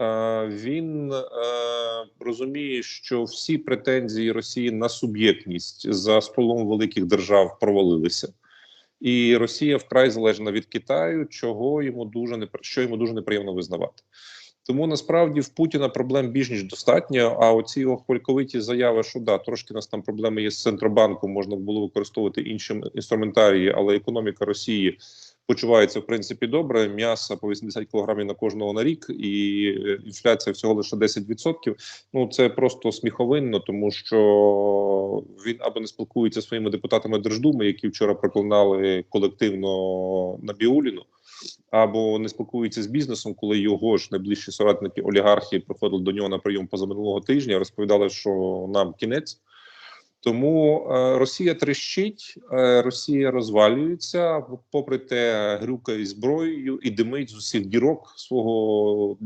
Е, Він е, розуміє, що всі претензії Росії на суб'єктність за столом великих держав провалилися, і Росія вкрай залежна від Китаю, чого йому дуже не що йому дуже неприємно визнавати. Тому насправді в Путіна проблем більш ніж достатньо. А оці його хвальковиті заяви, що да, трошки у нас там проблеми є з центробанком, можна було використовувати іншим інструментарії, але економіка Росії почувається в принципі добре. М'яса по 80 кілограмів на кожного на рік, і е, інфляція всього лише 10%. Ну це просто сміховинно, тому що він або не спілкується своїми депутатами Держдуми, які вчора проклинали колективно Набіуліну, або не спілкується з бізнесом, коли його ж найближчі соратники олігархи приходили до нього на прийом позаминулого тижня, розповідали, що нам кінець. Тому е, Росія трещить, е, Росія розвалюється, попри те, грюкає зброєю і димить з усіх дірок свого